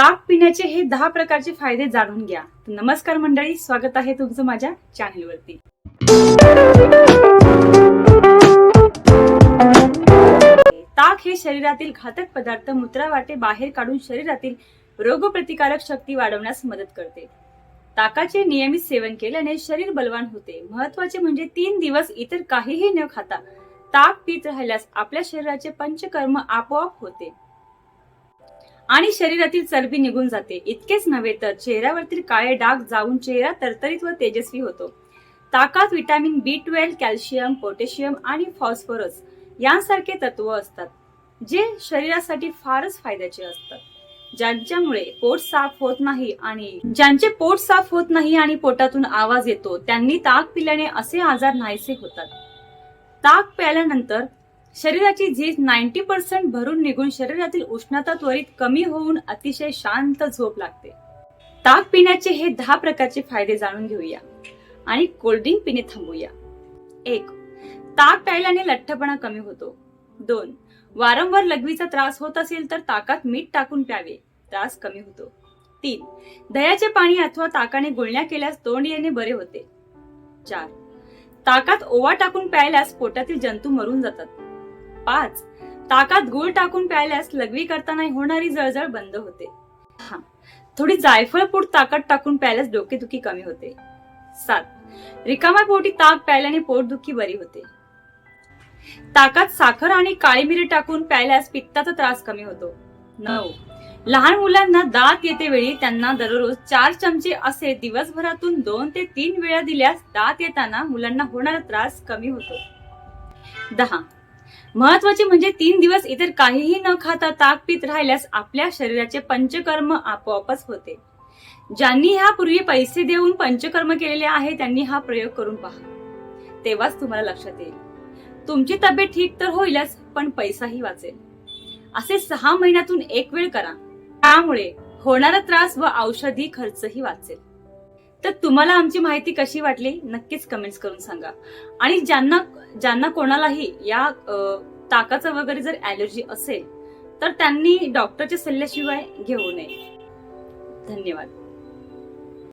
ताक पिण्याचे हे दहा प्रकारचे फायदे जाणून घ्या. नमस्कार मंडळी स्वागत आहे तुमचं माझ्या चॅनलवरती. ताक हे शरीरातील घातक पदार्थ मूत्रावाटे बाहेर काढून शरीरातील रोगप्रतिकारक शक्ती वाढवण्यास मदत करते. ताकाचे नियमित सेवन केल्याने शरीर बलवान होते. महत्त्वाचे म्हणजे तीन दिवस इतर काहीही न खाता ताक पित राहिल्यास आपल्या शरीराचे पंचकर्म आपोआप होते. आणि शरीरातील चरबी निघून जाते. इतकेच नव्हे तर चेहऱ्यावरतील काळे डाग जाऊन चेहरा तरतरीत व तेजस्वी होतो. ताकात vitamin B twelve calcium potassium आणि फॉस्फरस यांसारखे तत्व असतात जे शरीरासाठी फारच फायद्याचे असतात. ज्यांच्यामुळे पोट साफ होत नाही आणि ज्यांचे पोट साफ होत नाही आणि पोटातून आवाज येतो त्यांनी ताक पिल्याने असे आजार नाहीसे होतात. ताक प्यायल्यानंतर शरीराची झीज नाईन्टी पर्सेंट भरून निघून शरीरातील उष्णता त्वरित कमी होऊन अतिशय शांत झोप लागते. ताक पिण्याचे हे दहा प्रकारचे फायदे जाणून घेऊया आणि कोल्ड्रिंक पिणे थांबूया. एक ताक प्यायल्याने लठ्ठपणा कमी होतो. दोन वारंवार लघवीचा त्रास होत असेल तर ताकात मीठ टाकून प्यावे त्रास कमी होतो. तीन दह्याचे पाणी अथवा ताकाने गुळण्या केल्यास तोंड येणे बरे होते. चार ताकात ओवा टाकून प्यायल्यास पोटातील जंतू मरून जातात. पाच. ताकात गुळ टाकून प्यायल्यास लघवी करताना होणारी जळजळ बंद होते. हा. थोडी जायफळ पूड ताकात टाकून प्यायल्यास डोकेदुखी कमी होते. सात. रिकाम्या पोटी ताक प्यायल्याने पोटदुखी बरी होते. ताकात साखर आणि काळी मिरी टाकून प्यायल्यास पित्ताचा त्रास कमी होतो. नऊ. लहान मुलांना दात येते वेळी त्यांना दररोज चार चमचे असे दिवसभरातून दोन ते तीन वेळा दिल्यास दात येताना मुलांना होणारा त्रास कमी होतो. दहा. महत्त्वाचे म्हणजे तीन दिवस इतर काहीही न खाता ताक पित राहिल्यास आपल्या शरीराचे पंचकर्म आपोआपच होते. ज्यांनी ह्यापूर्वी पैसे देऊन पंचकर्म केलेले आहे त्यांनी हा प्रयोग करून पहा. तेव्हाच तुम्हाला लक्षात येईल. तुमची तब्येत ठीक तर होईलच पण पैसाही वाचेल. असे सहा महिन्यातून एक वेळ करा. त्यामुळे होणारा त्रास व औषधी खर्चही वाचेल. तर तुम्हाला आमची माहिती कशी वाटली? नक्कीच कमेंट्स करून सांगा. आणि ज्यांना ज्यांना कोणालाही या ताकाचं वगैरे जर ॲलर्जी असेल तर त्यांनी डॉक्टरच्या सल्ल्याशिवाय घेऊ नये. धन्यवाद.